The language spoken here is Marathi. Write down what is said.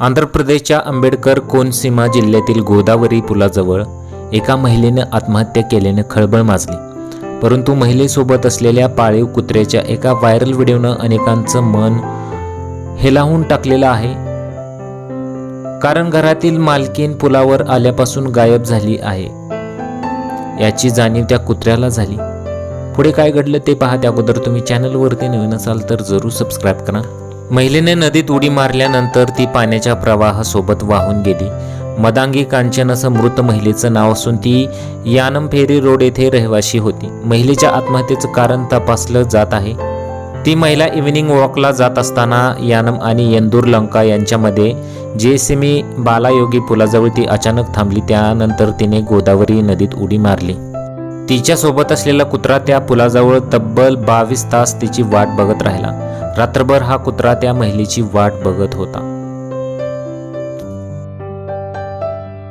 आंध्र प्रदेशच्या आंबेडकर कोनसीमा जिल्ह्यातील गोदावरी पुलाजवळ एका महिलेनं आत्महत्या केल्यानं खळबळ माजली. परंतु महिलेसोबत असलेल्या पाळीव कुत्र्याच्या एका व्हायरल व्हिडिओनं अनेकांचं मन हेलावून टाकलेलं आहे. कारण घरातील मालकीन पुलावर आल्यापासून गायब झाली आहे. याची जाणीव त्या कुत्र्याला झाली. पुढे काय घडलं ते पाहत अगोदर तुम्ही चॅनलवरती नवीन असाल तर जरूर सबस्क्राईब करा. महिलेने नदीत उडी मारल्यानंतर ती पाण्याच्या प्रवाहासोबत वाहून गेली. मदांगी कांचन असं मृत महिलेचं नाव असून ती यानम फेरी रोड येथे रहिवाशी होती. महिलेच्या आत्महत्येचं कारण तपासलं जात आहे. ती महिला इव्हिनिंग वॉकला जात असताना यानम आणि यंदूर लंका यांच्यामध्ये जेसिमी बालायोगी पुलाजवळ ती अचानक थांबली. त्यानंतर तिने गोदावरी नदीत उडी मारली. तिच्यासोबत असलेला कुत्रा त्या पुलाजवळ तब्बल बावीस तास तिची वाट बघत राहिला. रात्रभर हा कुत्रा त्या महिलेची वाट बघत होता.